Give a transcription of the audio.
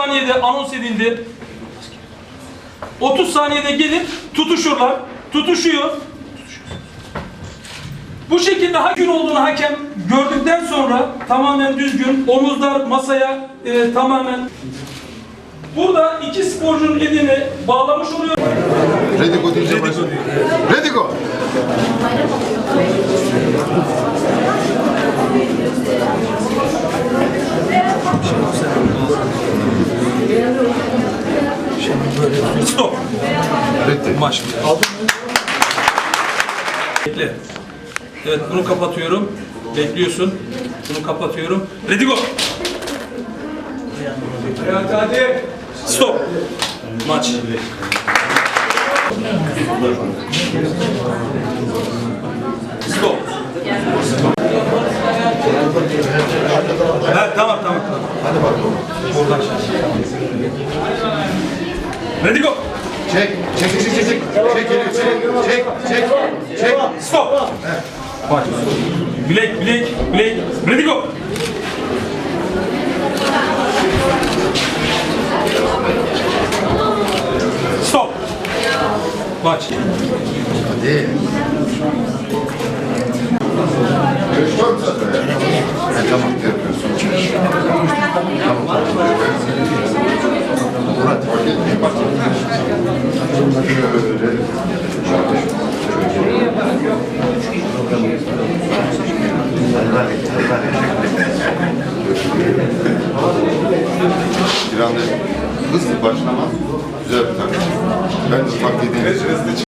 saniyede anons edildi. 30 saniyede gelip tutuşurlar. Tutuşuyor. Bu şekilde hakim olduğunu hakem gördükten sonra tamamen düzgün, omuzlar masaya e, tamamen Burada iki sporcunun elini bağlamış oluyor. Ready go deyince başla. Ready. Maç. Bekle. Evet bunu kapatıyorum. Bekliyorsun. Bunu kapatıyorum. Ready go. Hadi hadi. Stop. Maç. Stop. Ha, tamam tamam tamam. Hadi bakalım. Buradan. Ready go. Çek. Çek çek çek çek. Çek çek. Çek çek. Çek. Stop. Bak. Bilek, bilek, bilek. Ready go. Stop. Maç. Hadi. Görüş var mı zaten? Ha, tamam yapıyorsun. evet. İran'da hızlı başlamaz güzel bir takım. Ben de takdir edeceğiz.